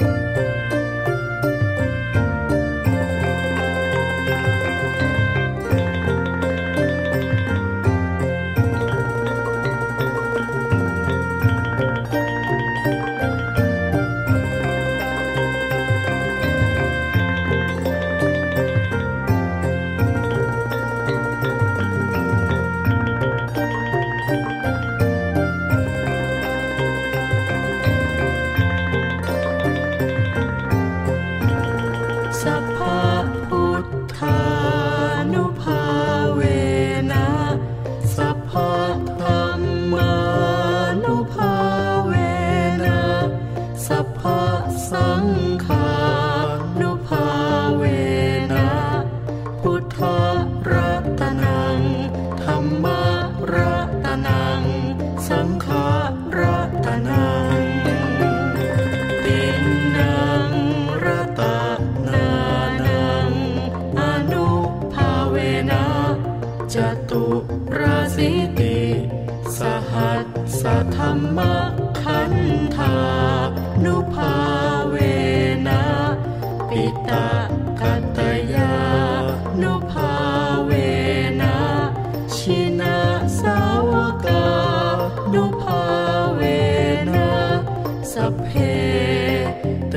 Música จตุราศีติสหัสสธรรมคันธานุภาเวนะปิตากัตยานุภาเวนะชินาสาวกานุภาเวนะสเพเต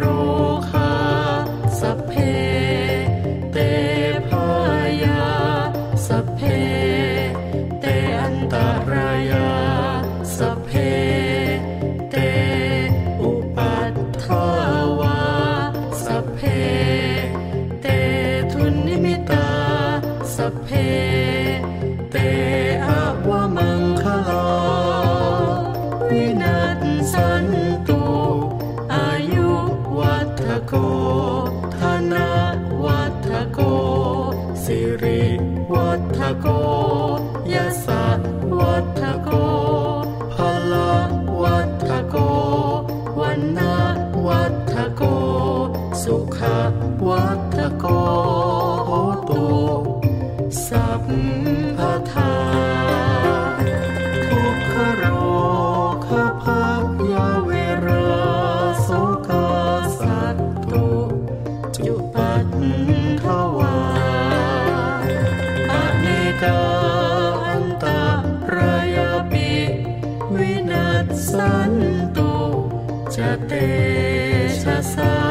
ร สิริวัฒโกยะสะวัฒโกพละวัฒโกวันนาวัฒโก สุขวัฒโก च ते च सा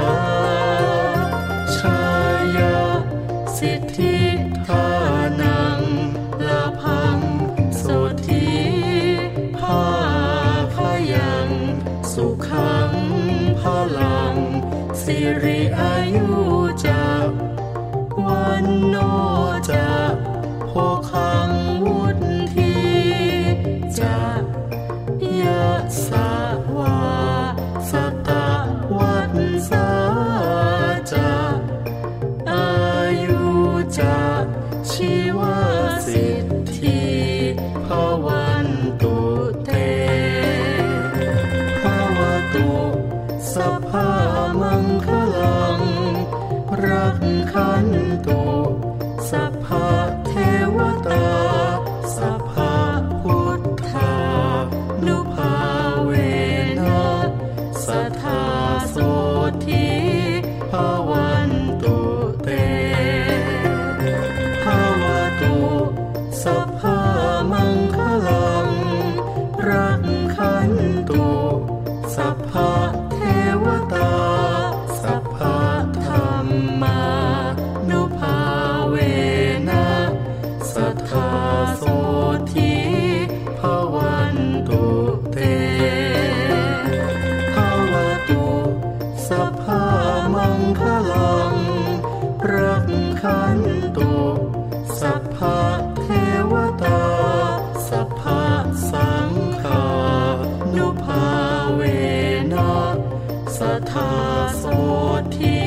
canto สูตรที่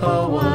ภาวะ